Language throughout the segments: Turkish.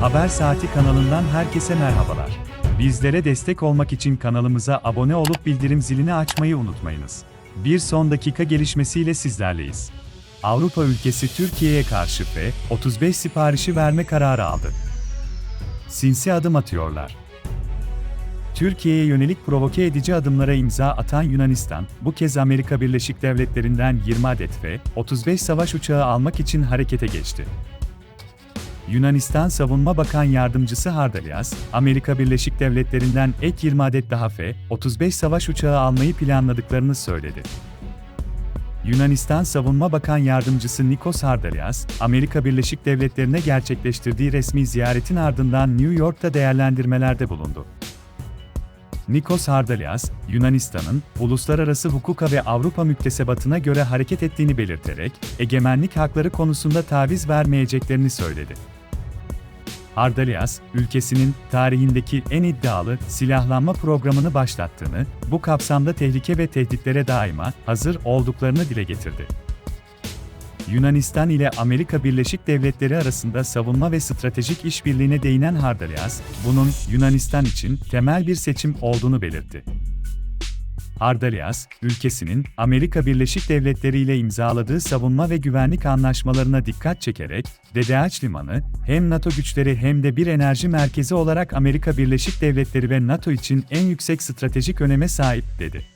Haber Saati kanalından herkese merhabalar. Bizlere destek olmak için kanalımıza abone olup bildirim zilini açmayı unutmayınız. Bir son dakika gelişmesiyle sizlerleyiz. Avrupa ülkesi Türkiye'ye karşı F-35 siparişi verme kararı aldı. Sinsi adım atıyorlar. Türkiye'ye yönelik provoke edici adımlara imza atan Yunanistan, bu kez Amerika Birleşik Devletleri'nden 20 adet F-35 savaş uçağı almak için harekete geçti. Yunanistan Savunma Bakan Yardımcısı Hardalias, Amerika Birleşik Devletleri'nden ek 20 adet daha F-35 savaş uçağı almayı planladıklarını söyledi. Yunanistan Savunma Bakan Yardımcısı Nikos Hardalias, Amerika Birleşik Devletleri'ne gerçekleştirdiği resmi ziyaretin ardından New York'ta değerlendirmelerde bulundu. Nikos Hardalias, Yunanistan'ın uluslararası hukuka ve Avrupa müktesebatına göre hareket ettiğini belirterek, egemenlik hakları konusunda taviz vermeyeceklerini söyledi. Hardalias, ülkesinin tarihindeki en iddialı silahlanma programını başlattığını, bu kapsamda tehlike ve tehditlere daima hazır olduklarını dile getirdi. Yunanistan ile Amerika Birleşik Devletleri arasında savunma ve stratejik işbirliğine değinen Hardalias, bunun Yunanistan için temel bir seçim olduğunu belirtti. Hardalias, ülkesinin Amerika Birleşik Devletleri ile imzaladığı savunma ve güvenlik anlaşmalarına dikkat çekerek, DDH Limanı, hem NATO güçleri hem de bir enerji merkezi olarak Amerika Birleşik Devletleri ve NATO için en yüksek stratejik öneme sahip, dedi.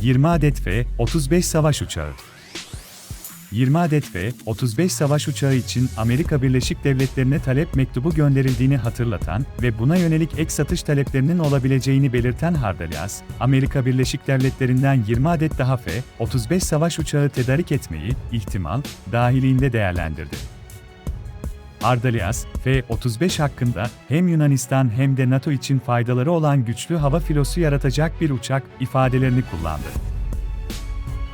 20 adet F-35 savaş uçağı 20 adet F-35 savaş uçağı için Amerika Birleşik Devletleri'ne talep mektubu gönderildiğini hatırlatan ve buna yönelik ek satış taleplerinin olabileceğini belirten Hardalias, Amerika Birleşik Devletleri'nden 20 adet daha F-35 savaş uçağı tedarik etmeyi, ihtimal, dahiliğinde değerlendirdi. Ardalias, F-35 hakkında hem Yunanistan hem de NATO için faydaları olan güçlü hava filosu yaratacak bir uçak ifadelerini kullandı.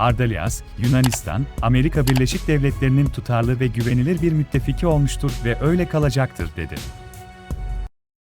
Ardalias, Yunanistan, Amerika Birleşik Devletleri'nin tutarlı ve güvenilir bir müttefiki olmuştur ve öyle kalacaktır dedi.